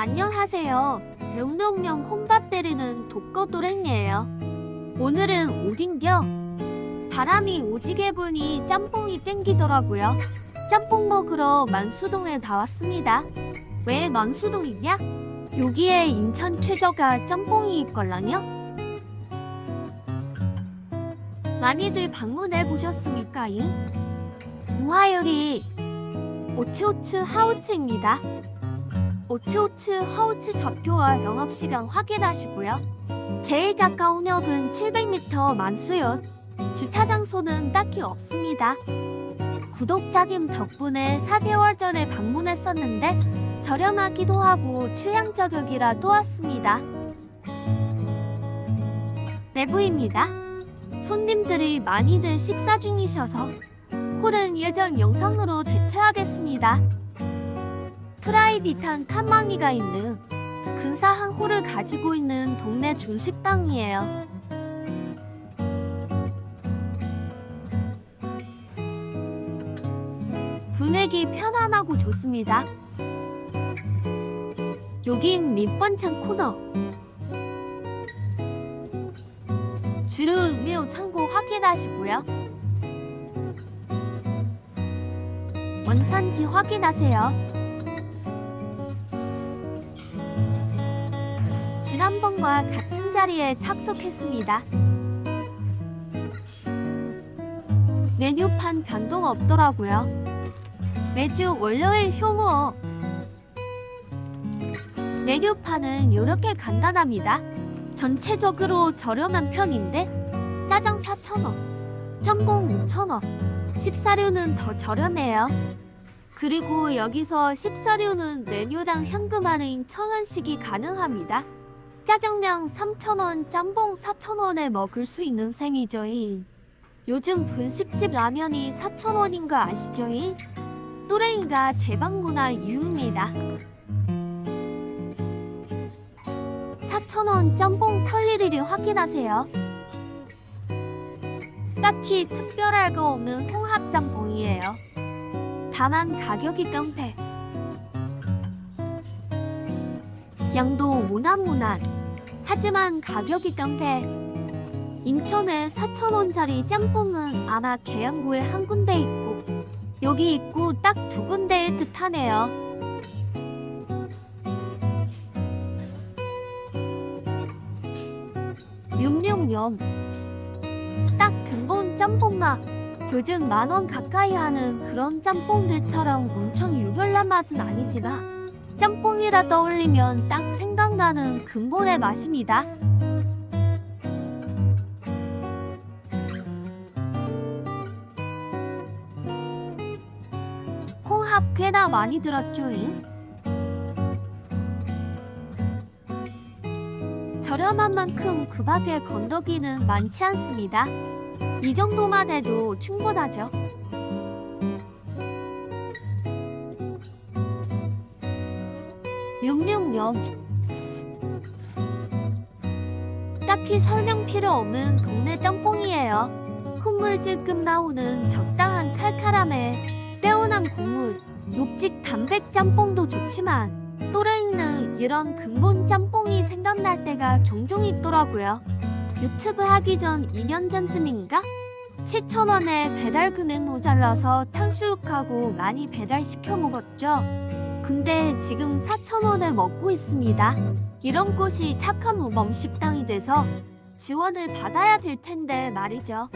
안녕하세요. 명명명 혼밥 때리는 독거도랭이에요. 오늘은 오딘겨. 바람이 오지게 부니 짬뽕이 땡기더라고요. 짬뽕 먹으러 만수동에 나왔습니다. 왜 만수동이냐? 여기에 인천 최저가 짬뽕이 있걸랑요? 많이들 방문해 보셨습니까? 잉? 우하요리 오츠오츠 하우츠입니다. 오츠오츠 하우츠 좌표와 영업시간 확인하시고요. 제일 가까운 역은 700m 만수역. 주차 장소는 딱히 없습니다. 구독자님 덕분에 4개월 전에 방문했었는데 저렴하기도 하고 취향 저격이라 또 왔습니다. 내부입니다. 손님들이 많이들 식사 중이셔서 홀은 예전 영상으로 대체하겠습니다. 프라이빗한 칸망이가 있는 근사한 홀을 가지고 있는 동네 중식당이에요. 분위기 편안하고 좋습니다. 여긴 밑반찬 코너. 주류 음료 창고 확인하시고요. 원산지 확인하세요. 지난번과 같은 자리에 착석했습니다. 메뉴판 변동 없더라고요. 매주 월요일 효무어. 메뉴판은 이렇게 간단합니다. 전체적으로 저렴한 편인데 짜장 4,000원, 짬뽕 5,000원, 식사료는 더 저렴해요. 그리고 여기서 식사료는 메뉴당 현금 할인 1,000원씩이 가능합니다. 짜장면 3,000원, 짬뽕 4,000원에 먹을 수 있는 셈이죠. 잉. 요즘 분식집 라면이 4,000원인 거 아시죠? 잉? 또랭이가 제방구나 이유입니다. 4,000원 짬뽕 퀄리티를 확인하세요. 딱히 특별할 거 없는 홍합 짬뽕이에요. 다만 가격이 깡패. 양도 무난무난. 하지만 가격이 깡패. 인천에 4,000원짜리 짬뽕은 아마 계양구에 한 군데 있고 여기 있고 딱 두 군데일 듯하네요. 욤욤욤 딱 근본 짬뽕 맛 요즘 만 원 가까이 하는 그런 짬뽕들처럼 엄청 유별난 맛은 아니지만 짬뽕이라 떠올리면 딱 생각나는 근본의 맛입니다. 홍합 꽤나 많이 들었죠? 잉? 저렴한 만큼 그 밖에 건더기는 많지 않습니다. 이 정도만 해도 충분하죠. 욤욤욤 딱히 설명 필요 없는 동네 짬뽕이에요. 콧물 질끔 나오는 적당한 칼칼함에 떼어난 국물, 녹직 담백 짬뽕도 좋지만 또래이는 이런 근본 짬뽕이 생각날 때가 종종 있더라고요. 유튜브 하기 전 2년 전쯤인가? 7,000원에 배달 금액 모자라서 탕수육하고 많이 배달시켜 먹었죠. 근데 지금 4,000원에 먹고 있습니다. 이런 곳이 착한 모범 식당이 돼서 지원을 받아야 될 텐데 말이죠.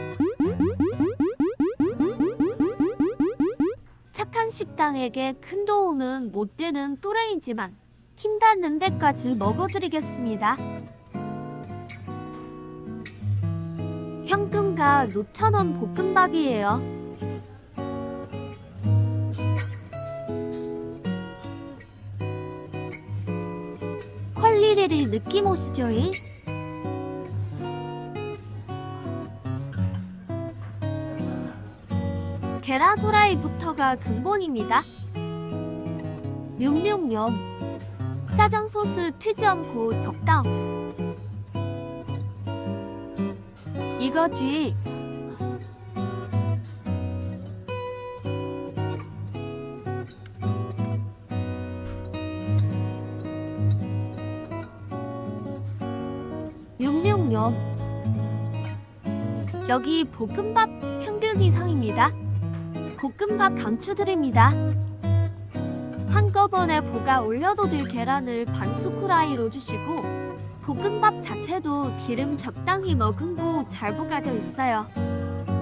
착한 식당에게 큰 도움은 못 되는 또래이지만 힘 닿는 데까지 먹어드리겠습니다. 현금과 노천원 볶음밥이에요. 느낌 오시죠? 이? 게라도라이부터가 근본입니다. 뇸뇸뇸 짜장 소스 튀지 않고 적당. 이거지. 여기 볶음밥 평균 이상입니다. 볶음밥 강추드립니다. 한꺼번에 볶아 올려도 될 계란을 반숙 후라이로 주시고 볶음밥 자체도 기름 적당히 머금고 잘 볶아져 있어요.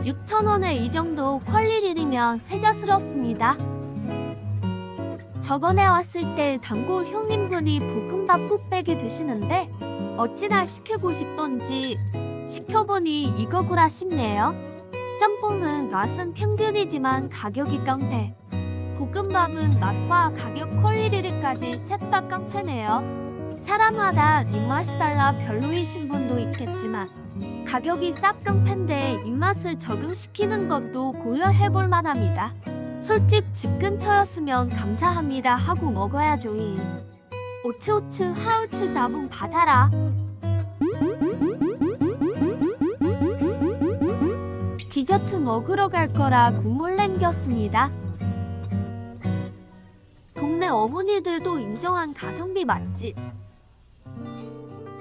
6,000원에 이 정도 퀄리티면 혜자스럽습니다. 저번에 왔을 때 단골 형님분이 볶음밥 뚝배기 드시는데 어찌나 시키고 싶던지 시켜보니 이거구나 싶네요. 짬뽕은 맛은 평균이지만 가격이 깡패. 볶음밥은 맛과 가격 퀄리티까지 셋 다 깡패네요. 사람마다 입맛이 달라 별로이신 분도 있겠지만 가격이 싹 깡패인데 입맛을 적응시키는 것도 고려해볼 만합니다. 솔직 집 근처였으면 감사합니다 하고 먹어야죠. 오츠오츠 하우츠 나봉 받아라. 디저트 먹으러 갈 거라 국물 남겼습니다. 동네 어머니들도 인정한 가성비 맛집.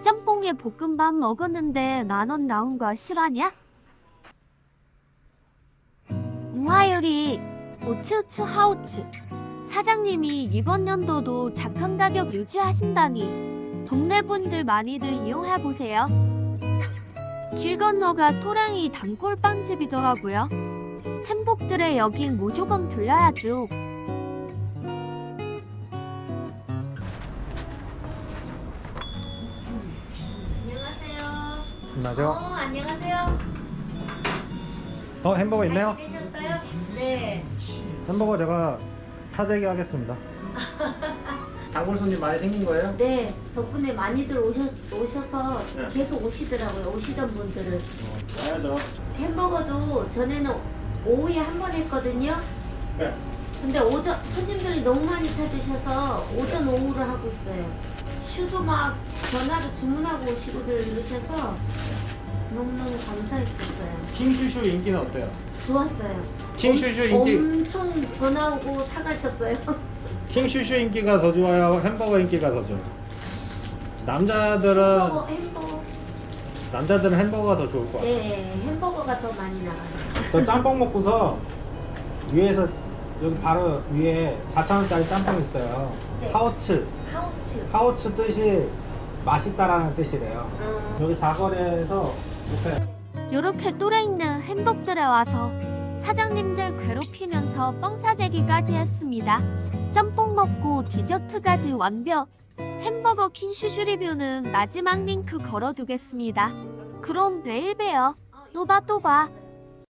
짬뽕에 볶음밥 먹었는데 만원 나온 거 실화냐? 무화요리 오츠오츠 하우츠 사장님이 이번 연도도 작한 가격 유지하신다니 동네 분들 많이들 이용해 보세요. 길 건너가 토랑이 단골 빵집이더라고요. 행복들의 여긴 무조건 들려야죠. 안녕하세요. 안녕하세요. 어, 안녕하세요. 어 햄버거 있네요. 잘 지내셨어요? 네. 햄버거 제가 사재기 하겠습니다. 단골 손님 많이 생긴 거예요? 네. 덕분에 많이들 오셨, 오셔서 네. 계속 오시더라고요. 오시던 분들은. 어, 와야죠. 햄버거도 전에는 오후에 한 번 했거든요. 네. 근데 오전 손님들이 너무 많이 찾으셔서 오전 오후를 하고 있어요. 슈도 막 전화로 주문하고 오시고들 이러셔서 너무너무 감사했었어요. 킹슈슈 인기는 어때요? 좋았어요. 킹슈슈 인기 엄청 전화 오고 사가셨어요. 킹슈슈 인기가 더 좋아요. 햄버거 인기가 더 좋아요. 남자들은 햄버거, 햄버거. 남자들은 햄버거가 더 좋을 것 같아요. 네, 햄버거가 더 많이 나가요. 저 짬뽕 먹고서 위에서 여기 바로 위에 4,000원짜리 짬뽕 있어요. 네. 하우츠. 하우츠. 하우츠 뜻이 맛있다라는 뜻이래요. 어, 여기 사거리에서 옆에 요렇게 또래 있는 행복들에 와서 사장님들 괴롭히면서 뻥 사재기까지 했습니다. 짬뽕 먹고 디저트까지 완벽. 햄버거 킹슈슈 리뷰는 마지막 링크 걸어두겠습니다. 그럼 내일 봬요. 또봐 또봐.